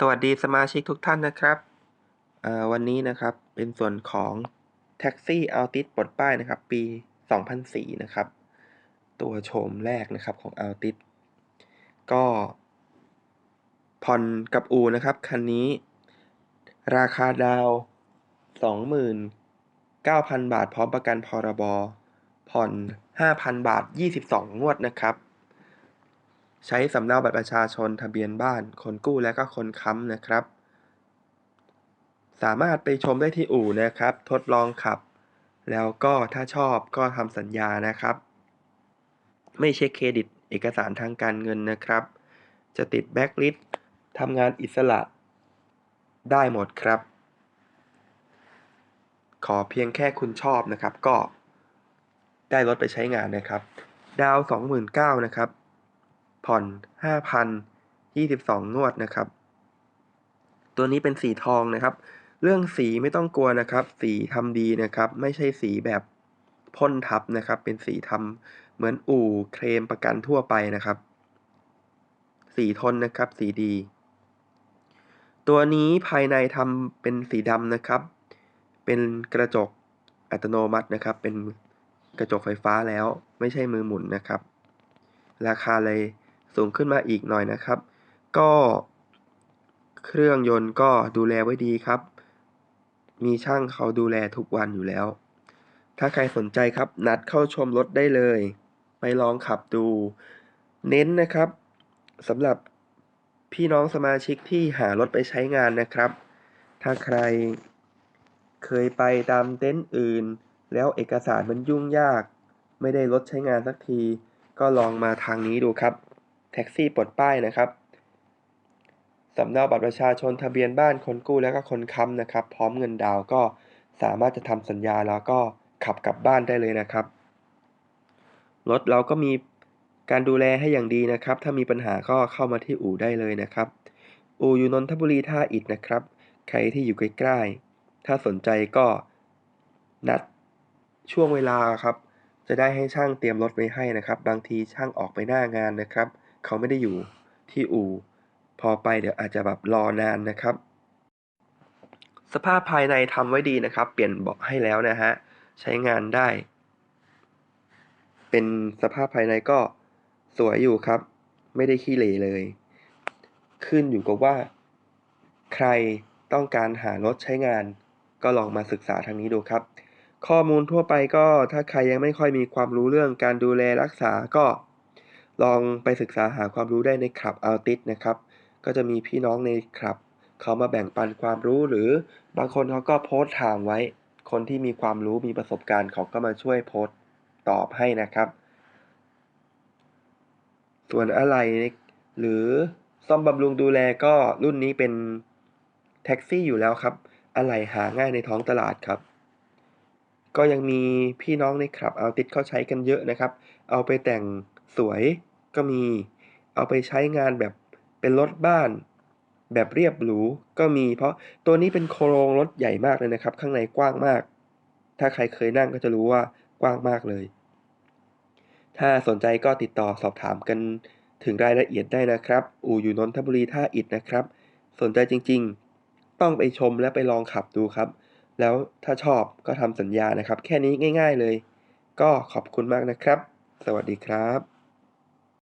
สวัสดีสมาชิกทุกท่านนะครับ วันนี้นะครับเป็นส่วนของ Taxi Altis ปลดป้ายนะครับ ปี 2004 นะครับ ตัวโฉมแรกนะครับของ Altis ก็ผ่อนกับอูนะครับ คันนี้ ราคาดาว 29,000 บาท พร้อมประกันพรบ ผ่อน 5,000 บาท 22 งวดนะครับ ใช้สำเนาบัตรประชาชนทะเบียนบ้าน คนกู้และก็คนค้ำนะครับ สามารถไปชมได้ที่อู่นะครับ ทดลองขับ แล้วก็ถ้าชอบก็ทำสัญญานะครับ ไม่เช็คเครดิตเอกสารทางการเงินนะครับ จะติดแบ็กลิสต์ทำงานอิสระ ได้หมดครับ ขอเพียงแค่คุณชอบนะครับ ก็ได้รถไปใช้งานนะครับ ดาว 29,000นะครับ ผ่อน 5,000 22งวดนะครับ ตัวนี้เป็นสีทองนะครับ เรื่องสีไม่ต้องกลัวนะครับ สีทำดีนะครับ ไม่ใช่สีแบบพ่นทับนะครับ เป็นสีทำเหมือนอู่เคลมประกันทั่วไปนะครับ สีทนนะครับ สีดี ตัวนี้ภายในทำเป็นสีดำนะครับ เป็นกระจกอัตโนมัตินะครับ เป็นกระจกไฟฟ้าแล้วไม่ใช่มือหมุนนะครับ ราคาเลย สูงขึ้นมาอีกหน่อยนะครับ ก็เครื่องยนต์ก็ดูแลไว้ดีครับ มีช่างเขาดูแลทุกวันอยู่แล้ว ถ้าใครสนใจครับนัดเข้าชมรถได้เลย ไปลองขับดู เน้นนะครับสำหรับพี่น้องสมาชิกที่หารถไปใช้งานนะครับ ถ้าใครเคยไปตามเต็นท์อื่น แล้วเอกสารมันยุ่งยาก ไม่ได้รถใช้งานสักที ก็ลองมาทางนี้ดูครับ แท็กซี่ปลดป้ายนะครับสำเนาบัตรประชาชนทะเบียนบ้านคนกู้แล้วก็คนค้ำนะครับ พร้อมเงินดาวก็สามารถจะทำสัญญาแล้วก็ขับกลับบ้านได้เลยนะครับรถเราก็มีการดูแลให้อย่างดีนะครับ ถ้ามีปัญหาก็เข้ามาที่อู่ได้เลยนะครับ อู่อยู่นนทบุรีท่าอิฐนะครับ ใครที่อยู่ใกล้ๆ ถ้าสนใจก็นัดช่วงเวลาครับ จะได้ให้ช่างเตรียมรถไว้ให้นะครับ บางทีช่างออกไปหน้างานนะครับ เขาไม่ได้อยู่ที่อู่ พอไปเดี๋ยวอาจจะแบบรอนานนะครับ สภาพภายในทำไว้ดีนะครับ เปลี่ยนเบาะให้แล้วนะฮะ ใช้งานได้ เป็นสภาพภายในก็สวยอยู่ครับ ไม่ได้ขี้เหร่เลย ขึ้นอยู่กับว่า ใครต้องการหารถใช้งาน ก็ลองมาศึกษาทางนี้ดูครับ ข้อมูลทั่วไปก็ถ้าใครยังไม่ค่อยมีความรู้เรื่องการดูแลรักษาก็ ลองไปศึกษาหาความรู้ได้ในคลับอัลติสนะครับ ก็จะมีพี่น้องในคลับเขามาแบ่งปันความรู้หรือบางคนเขาก็โพสต์ถามไว้ คนที่มีความรู้มีประสบการณ์เขาก็มาช่วยโพสต์ตอบให้นะครับ ส่วนอะไรหรือซ่อมบำรุงดูแลก็รุ่นนี้เป็นแท็กซี่อยู่แล้วครับ อะไรหาง่ายในท้องตลาดครับ ก็ยังมีพี่น้องในคลับเอาติดเข้าใช้กันเยอะนะครับ เอาไปแต่ง สวยก็มี เอาไปใช้งานแบบเป็นรถบ้าน แบบเรียบหรูก็มี เพราะตัวนี้เป็นโครงรถใหญ่มากเลยนะครับ ข้างในกว้างมาก ถ้าใครเคยนั่งก็จะรู้ว่ากว้างมากเลย ถ้าสนใจก็ติดต่อสอบถามกันถึงรายละเอียดได้นะครับ อู่อยู่นนทบุรีท่าอิฐนะครับ สนใจจริงๆ ต้องไปชมและไปลองขับดูครับ แล้วถ้าชอบก็ทำสัญญานะครับ แค่นี้ง่าย ๆเลย ก็ขอบคุณมากนะครับ สวัสดีครับ